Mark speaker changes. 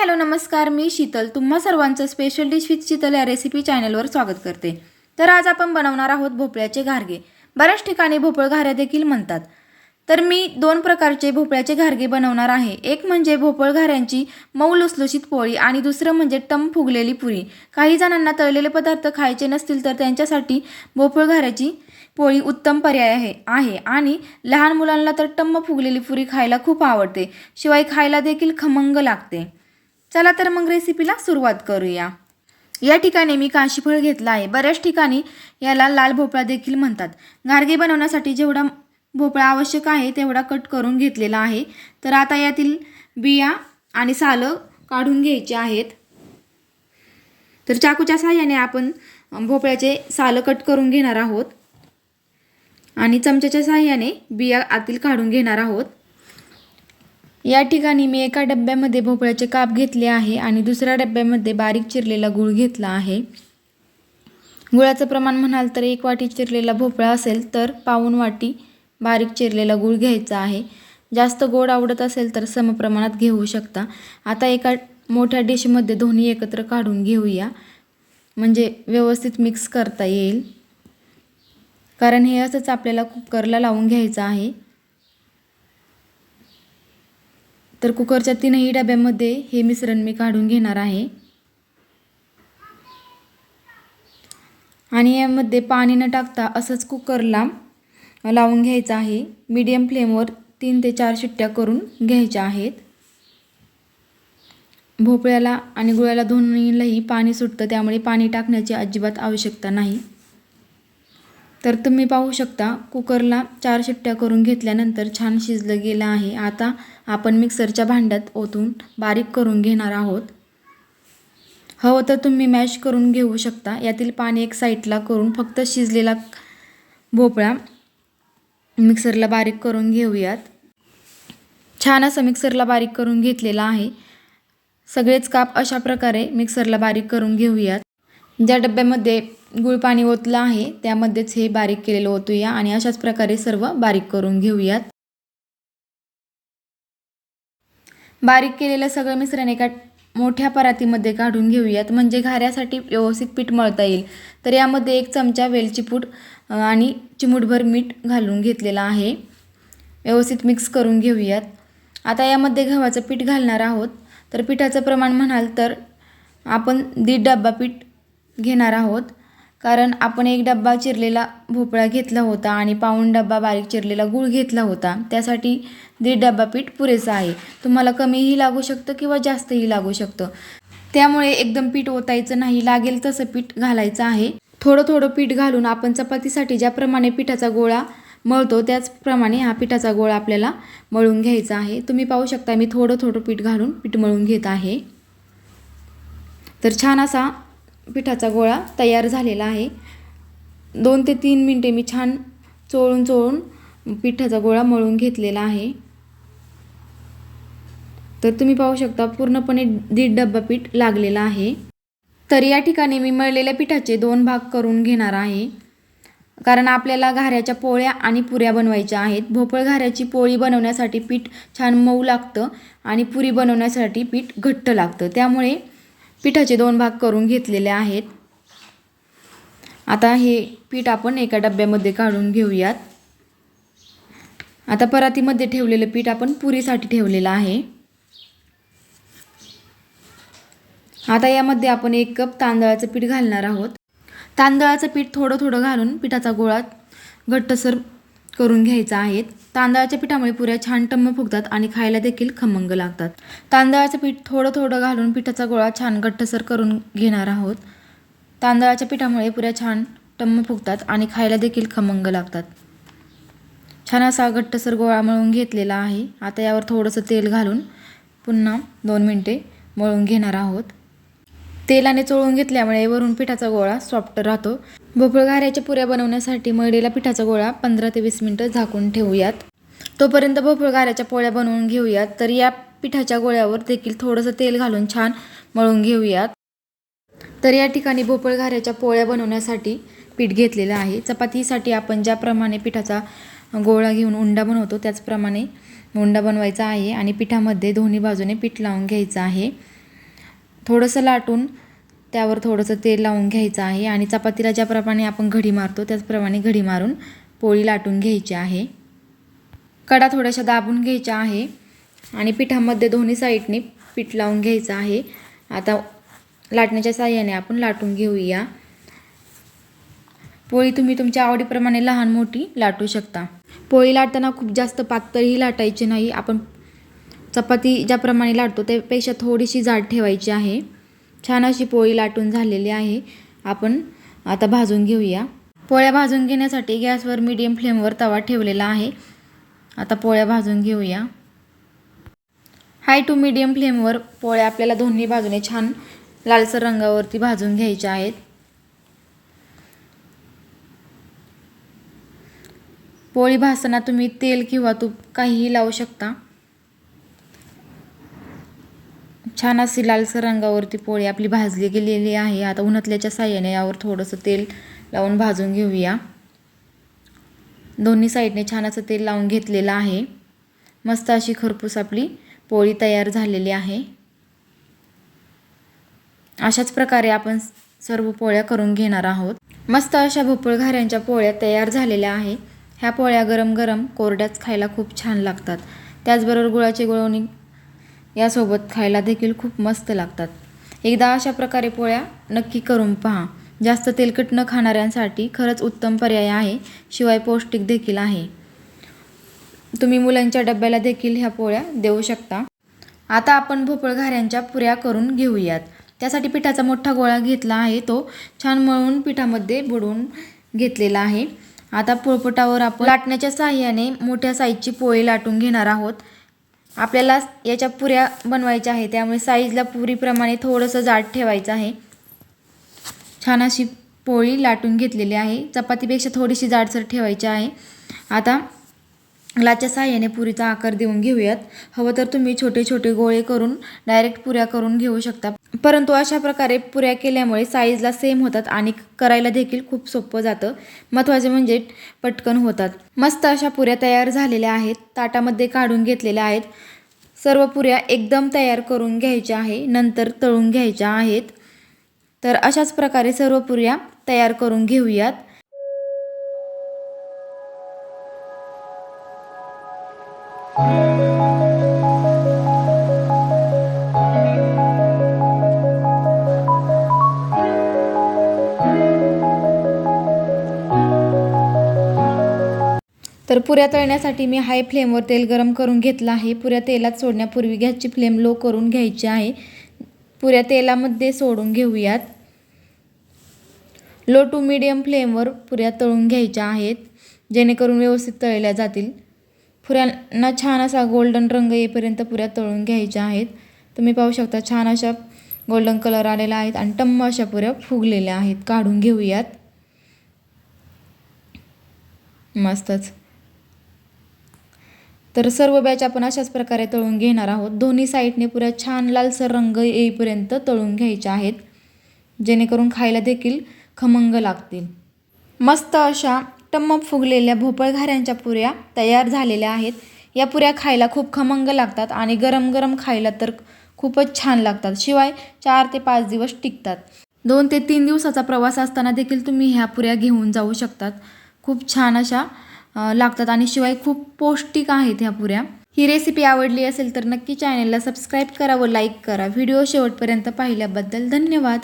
Speaker 1: Hello नमस्कार. मी शीतल. तुम्हा सर्वांचं स्पेशल डिश विथ शीतल या रेसिपी चॅनलवर स्वागत करते. तर आज आपण बनवणार आहोत भोपळ्याचे घारगे. बऱ्याच ठिकाणी भोपळ घाऱ्या देखील म्हणतात. तर मी दोन प्रकारचे भोपळ्याचे घारगे बनवणार आहे. एक म्हणजे भोपळ घाऱ्यांची मऊ लुसलुशीत पोळी आणि दुसरं म्हणजे टम फुगलेली पुरी. काही जणांना तळलेले पदार्थ खायचे नसतील तर त्यांच्यासाठी भोपळ घाऱ्याची पोळी उत्तम पर्याय आहे आहे. आणि लहान मुलांना तर टम्म फुगलेली पुरी खायला खूप आवडते. शिवाय खायला देखील खमंग लागते. चला तर मग रेसिपीला सुरुवात करूया. या ठिकाणी मी काशीफळ घेतला आहे. बऱ्याच ठिकाणी याला लाल भोपळा देखील म्हणतात. गार्गे बनवण्यासाठी जेवढा भोपळा आवश्यक आहे तेवढा कट करून घेतलेला आहे. तर आता यातील बिया आणि सालं काढून घ्यायचे आहेत. तर चाकूच्या साह्याने आपण भोपळ्याचे सालं कट करून घेणार आहोत. आणि चमच्याच्या साह्याने बिया आतील काढून घेणार आहोत. या ठिकाणी मी एका डब्यामध्ये भोपळ्याचे काप घेतले आहे आणि दुसऱ्या डब्यामध्ये बारीक चिरलेला गुळ घेतला आहे. गुळाचं प्रमाण म्हणाल तर एक वाटी चिरलेला भोपळा असेल तर पाऊन वाटी बारीक चिरलेला गुळ घ्यायचा आहे. जास्त गोड आवडत असेल तर समप्रमाणात घेऊ शकता. आता एका मोठ्या डिशमध्ये दोन्ही एकत्र काढून घेऊया. म्हणजे व्यवस्थित मिक्स करता येईल. कारण हे असंच आपल्याला कुकरला लावून घ्यायचं आहे. तर कुकरच्या तीनही डब्यामध्ये हे मिश्रण मी काढून घेणार आहे. आणि यामध्ये पाणी न टाकता असंच कुकरला लावून घ्यायचं आहे. मीडियम फ्लेमवर तीन ते चार शिट्ट्या करून घ्यायच्या आहेत. भोपळ्याला आणि गुळाला दोन्हीलाही पाणी सुटतं त्यामुळे पाणी टाकण्याची अजिबात आवश्यकता नाही. तर तुम्ही पाहू शकता कुकरला चार शिट्ट्या करून घेतल्यानंतर छान शिजलं गेलं आहे. आता आपण मिक्सरच्या भांड्यात ओतून बारीक करून घेणार आहोत. हवं तर तुम्ही मॅश करून घेऊ शकता. यातील पाणी एक साईडला करून फक्त शिजलेला भोपळा मिक्सरला बारीक करून घेऊयात. छान असं मिक्सरला बारीक करून घेतलेला आहे. सगळेच काप अशा प्रकारे मिक्सरला बारीक करून घेऊयात. ज्या डब्यामध्ये गुळ पाणी ओतलं आहे त्यामध्येच हे बारीक केलेलं ओतूया आणि अशाच प्रकारे सर्व बारीक करून घेऊयात. बारीक केलेलं सगळं मिश्रण एका मोठ्या परातीमध्ये काढून घेऊयात. म्हणजे घाऱ्यासाठी व्यवस्थित पीठ मळता येईल. तर यामध्ये एक चमचा वेलची पूड आणि चिमूटभर मीठ घालून घेतलेलं आहे. व्यवस्थित मिक्स करून घेऊयात. आता यामध्ये गव्हाचं पीठ घालणार आहोत. तर पिठाचं प्रमाण म्हणाल तर आपण दीड डब्बा पीठ घेणार आहोत. कारण आपण एक डब्बा चिरलेला भोपळा घेतला होता आणि पाऊण डब्बा बारीक चिरलेला गूळ घेतला होता. त्यासाठी दीड डब्बा पीठ पुरेसं आहे. तुम्हाला कमीही लागू शकतं किंवा जास्तही लागू शकतं. त्यामुळे एकदम पीठ ओतायचं नाही लागेल तसं पीठ घालायचं आहे. थोडं थोडं पीठ घालून आपण चपातीसाठी ज्याप्रमाणे पिठाचा गोळा मळतो त्याचप्रमाणे हा पिठाचा गोळा आपल्याला मळून घ्यायचा आहे. तुम्ही पाहू शकता मी थोडं थोडं पीठ घालून पीठ मळून घेत आहे. तर छान असा पिठाचा गोळा तयार झालेला आहे. दोन ते तीन मिनटे मी छान चोळून चोळून पिठाचा गोळा मळून घेतलेला आहे. तर तुम्ही पाहू शकता पूर्णपणे दीड डब्बा पीठ लागलेला आहे. तर या ठिकाणी मी मळलेल्या पिठाचे दोन भाग करून घेणार आहे. कारण आपल्याला घाऱ्याच्या पोळ्या आणि पुऱ्या बनवायच्या आहेत. भोपळ घाऱ्याची पोळी बनवण्यासाठी पीठ छान मऊ लागतं आणि पुरी बनवण्यासाठी पीठ घट्ट लागतं. त्यामुळे पिठाचे दोन भाग करून घेतलेले आहेत. आता हे पीठ आपण एका डब्यामध्ये काढून घेऊयात. आता परातीमध्ये ठेवलेलं पीठ आपण पुरीसाठी ठेवलेलं आहे. आता यामध्ये आपण एक कप तांदळाचं पीठ घालणार आहोत. तांदळाचं पीठ थोडं थोडं घालून पिठाचा गोळा घट्टसर करून घ्यायचा आहेत. तांदळाच्या पिठामुळे पुऱ्या छान टम्म फुगतात आणि खायला देखील खमंग लागतात. तांदळाचं पीठ थोडं थोडं घालून पिठाचा गोळा छान घट्टसर करून घेणार आहोत. तांदळाच्या पिठामुळे पुऱ्या छान टम्म फुगतात आणि खायला देखील खमंग लागतात. छान असा घट्टसर गोळा मळून घेतलेला आहे. आता यावर थोडंसं तेल घालून पुन्हा दोन मिनटे मळून घेणार आहोत. तेलाने चोळून घेतल्यामुळे वरून पिठाचा गोळा सॉफ्ट राहतो. भोपळ घाऱ्याच्या पुऱ्या बनवण्यासाठी मळलेला पिठाचा गोळा पंधरा ते वीस मिनटं झाकून ठेवूयात. तोपर्यंत भोपळ घाऱ्याच्या पोळ्या बनवून घेऊयात. तर या पिठाच्या गोळ्यावर देखील थोडंसं तेल घालून छान मळून घेऊयात. तर या ठिकाणी भोपळ घाऱ्याच्या पोळ्या बनवण्यासाठी पीठ घेतलेलं आहे. चपातीसाठी आपण ज्याप्रमाणे पिठाचा गोळा घेऊन उंडा बनवतो त्याचप्रमाणे उंडा बनवायचा आहे आणि पिठामध्ये दोन्ही बाजूने पीठ लावून घ्यायचं आहे. थोडंसं लाटून त्यावर थोडंसं तेल लावून घ्यायचं आहे आणि चपातीला ज्याप्रमाणे आपण घडी मारतो त्याचप्रमाणे घडी मारून पोळी लाटून घ्यायची आहे. कडा थोड्याशा दाबून घ्यायच्या आहे आणि पिठामध्ये दोन्ही साईडने पीठ लावून घ्यायचं आहे. आता लाटण्याच्या साह्याने आपण लाटून घेऊया. पोळी तुम्ही तुमच्या आवडीप्रमाणे लहान मोठी लाटू शकता. पोळी लाटताना खूप जास्त पातळही लाटायची नाही. आपण चपाती ज्याप्रमाणे लाटतो त्यापेक्षा थोडीशी जाड ठेवायची आहे. छान अशी पोळी लाटून झालेली आहे. आपण आता भाजून घेऊया. पोळ्या भाजून घेण्यासाठी गॅसवर मीडियम फ्लेमवर तवा ठेवलेला आहे. आता पोळ्या भाजून घेऊया. हाय टू मीडियम फ्लेमवर पोळ्या आपल्याला दोन्ही बाजूने छान लालसर रंगावरती भाजून घ्यायच्या आहेत. पोळी भाजताना तुम्ही तेल किंवा तूप काहीही लावू शकता. छान अशी लालसर रंगावरती पोळी आपली भाजली गेलेली आहे. आता उन्हातल्याच्या साह्याने यावर थोडंसं तेल लावून भाजून घेऊया. दोन्ही साईडने छान असं तेल लावून घेतलेलं आहे. मस्त अशी खरपूस आपली पोळी तयार झालेली आहे. अशाच प्रकारे आपण सर्व पोळ्या करून घेणार आहोत. मस्त अशा भोपळ घाऱ्यांच्या पोळ्या तयार झालेल्या आहे. ह्या पोळ्या गरम गरम कोरड्याच खायला खूप छान लागतात. त्याचबरोबर गुळाची गुळवणी यासोबत खायला देखील खूप मस्त लागतात. एकदा अशा प्रकारे पोळ्या नक्की करून पहा. जास्त तेलकट न खाणाऱ्यांसाठी खरंच उत्तम पर्याय आहे शिवाय पौष्टिक देखील आहे. तुम्ही मुलांच्या डब्याला देखील ह्या पोळ्या देऊ शकता. आता आपण भोपळ घाऱ्यांच्या पुऱ्या करून घेऊयात. त्यासाठी पिठाचा मोठा गोळा घेतला आहे तो छान मळून पिठामध्ये बुडवून घेतलेला आहे. आता पोळपटावर आपण लाटण्याच्या साह्याने मोठ्या साईजची पोळी लाटून घेणार आहोत. आपल्याला याच्या पुऱ्या बनवायच्या आहे त्यामुळे साईजला पुरीप्रमाणे थोडंसं जाड ठेवायचं आहे. छान अशी पोळी लाटून घेतलेली आहे. चपातीपेक्षा थोडीशी जाडसर ठेवायची आहे. आता लाच्या साह्याने पुरीचा आकार देऊन घेऊयात. हवं तर तुम्ही छोटे छोटे गोळे करून डायरेक्ट पुऱ्या करून घेऊ शकता. परंतु अशा प्रकारे पुऱ्या केल्यामुळे साईजला सेम होतात आणि करायला देखील खूप सोपं जातं. महत्त्वाचे म्हणजे पटकन होतात. मस्त अशा पुऱ्या तयार झालेल्या आहेत. ताटामध्ये काढून घेतलेल्या आहेत. सर्व पुऱ्या एकदम तयार करून घ्यायच्या आहे. नंतर तळून घ्यायच्या आहेत. तर अशाच प्रकारे सर्व पुऱ्या तयार करून घेऊयात. तर पुऱ्या तळण्यासाठी मी हाय फ्लेमवर तेल गरम करून घेतलं आहे. पुऱ्या तेलात सोडण्यापूर्वी गॅसची फ्लेम लो करून घ्यायची आहे. पुऱ्या तेलामध्ये सोडून घेऊयात. लो टू मीडियम फ्लेमवर पुऱ्या तळून घ्यायच्या आहेत जेणेकरून व्यवस्थित तळल्या जातील. पुऱ्यांना छान असा गोल्डन रंग येईपर्यंत पुऱ्या तळून घ्यायच्या आहेत. तुम्ही पाहू शकता छान अशा गोल्डन कलर आलेला आहेत आणि टम्म अशा पुऱ्या फुगलेल्या आहेत. काढून घेऊयात. मस्तच. तर सर्व बॅच आपण अशाच प्रकारे तळून घेणार आहोत. दोन्ही साईडने पुऱ्या छान लालसर रंग येईपर्यंत तळून घ्यायच्या आहेत. जेणेकरून खायला देखील खमंग लागतील. मस्त अशा टम्म फुगलेल्या भोपळ घाऱ्यांच्या पुऱ्या तयार झालेल्या आहेत. या पुऱ्या खायला खूप खमंग लागतात आणि गरम गरम खायला तर खूपच छान लागतात. शिवाय चार ते पाच दिवस टिकतात. दोन ते तीन दिवसाचा प्रवास असताना देखील तुम्ही ह्या पुऱ्या घेऊन जाऊ शकतात. खूप छान अशा लागतात आणि शिवाय खूप पौष्टिक आहेत ह्या पुऱ्या. ही रेसिपी आवडली असेल तर नक्की चॅनलला सबस्क्राईब करा व लाईक करा. व्हिडिओ शेवटपर्यंत पाहिल्याबद्दल धन्यवाद.